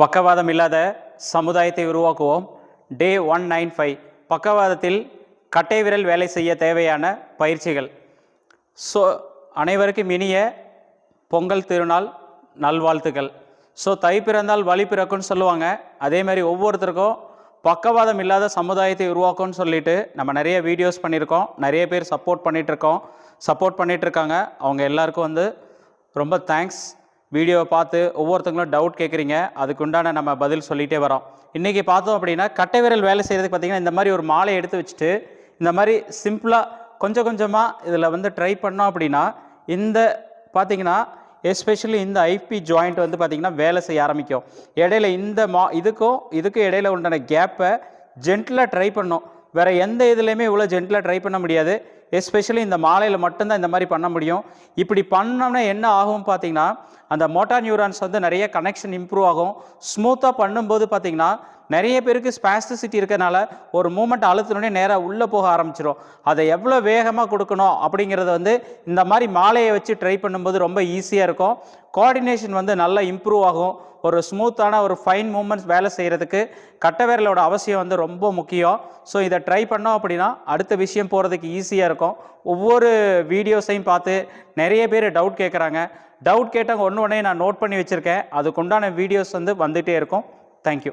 பக்கவாதம் இல்லாத சமுதாயத்தை உருவாக்குவோம். டே ஒன் நைன் ஃபைவ் பக்கவாதத்தில் கட்டை விரல் வேலை செய்ய தேவையான பயிற்சிகள். ஸோ அனைவருக்கும் இனிய பொங்கல் திருநாள் நல்வாழ்த்துக்கள். ஸோ தை பிறந்தால் வழி பிறக்கும்னு சொல்லுவாங்க. அதே மாதிரி ஒவ்வொருத்தருக்கும் பக்கவாதம் இல்லாத சமுதாயத்தை உருவாக்கும்னு சொல்லிட்டு நம்ம நிறைய வீடியோஸ் பண்ணியிருக்கோம். நிறைய பேர் சப்போர்ட் பண்ணிகிட்ருக்கோம் சப்போர்ட் பண்ணிகிட்ருக்காங்க அவங்க எல்லாருக்கும் வந்து ரொம்ப தேங்க்ஸ் வீடியோவை பார்த்து ஒவ்வொருத்தங்களும் டவுட் கேட்குறீங்க. அதுக்கு உண்டான நம்ம பதில் சொல்லிகிட்டே வரோம். இன்றைக்கி பார்த்தோம் அப்படின்னா கட்டை விரல் வேலை செய்கிறதுக்கு பார்த்தீங்கன்னா இந்த மாதிரி ஒரு மாலை எடுத்து வச்சுட்டு இந்த மாதிரி சிம்பிளாக கொஞ்சம் கொஞ்சமாக இதில் வந்து ட்ரை பண்ணோம் அப்படின்னா இந்த பார்த்திங்கன்னா எஸ்பெஷலி இந்த ஐபி ஜாயிண்ட் வந்து பார்த்திங்கன்னா வேலை செய்ய ஆரம்பிக்கும். இடையில இந்த மா இதுக்கும் இதுக்கும் இடையில உண்டான கேப்பை ஜென்டிலாக ட்ரை பண்ணோம். வேறு எந்த இதுலேயுமே இவ்வளோ ஜென்டிலாக ட்ரை பண்ண முடியாது. எஸ்பெஷலி இந்த மாலையில் மட்டும்தான் இந்த மாதிரி பண்ண முடியும். இப்படி பண்ணோம்னா என்ன ஆகும் பார்த்தீங்கன்னா அந்த மோட்டார் நியூரான்ஸ் வந்து நிறைய கனெக்ஷன் இம்ப்ரூவ் ஆகும். ஸ்மூத்தாக பண்ணும்போது பார்த்தீங்கன்னா நிறைய பேருக்கு ஸ்பாஸ்டிசிட்டி இருக்கறனால ஒரு மூமெண்ட் அழுத்தினோடனே நேராக உள்ளே போக ஆரம்பிச்சிடும் அதை எவ்வளோ வேகமாக கொடுக்கணும் அப்படிங்கிறத வந்து இந்த மாதிரி மாலையை வச்சு ட்ரை பண்ணும்போது ரொம்ப ஈஸியாக இருக்கும். கோஆர்டினேஷன் வந்து நல்லா இம்ப்ரூவ் ஆகும். ஒரு ஸ்மூத்தான ஒரு ஃபைன் மூமெண்ட்ஸ் வேலை செய்கிறதுக்கு கட்ட விரலோட அவசியம் வந்து ரொம்ப முக்கியம். ஸோ இதை ட்ரை பண்ணோம் அப்படின்னா அடுத்த விஷயம் போகிறதுக்கு ஈஸியாக இருக்கும். ஒவ்வொரு வீடியோஸையும் பார்த்து நிறைய பேர் டவுட் கேட்குறாங்க டவுட் கேட்டவங்க ஒன்று ஒன்றே நான் நோட் பண்ணி வச்சுருக்கேன். அதுக்குண்டான வீடியோஸ் வந்து வந்துகிட்டே இருக்கும். தேங்க்யூ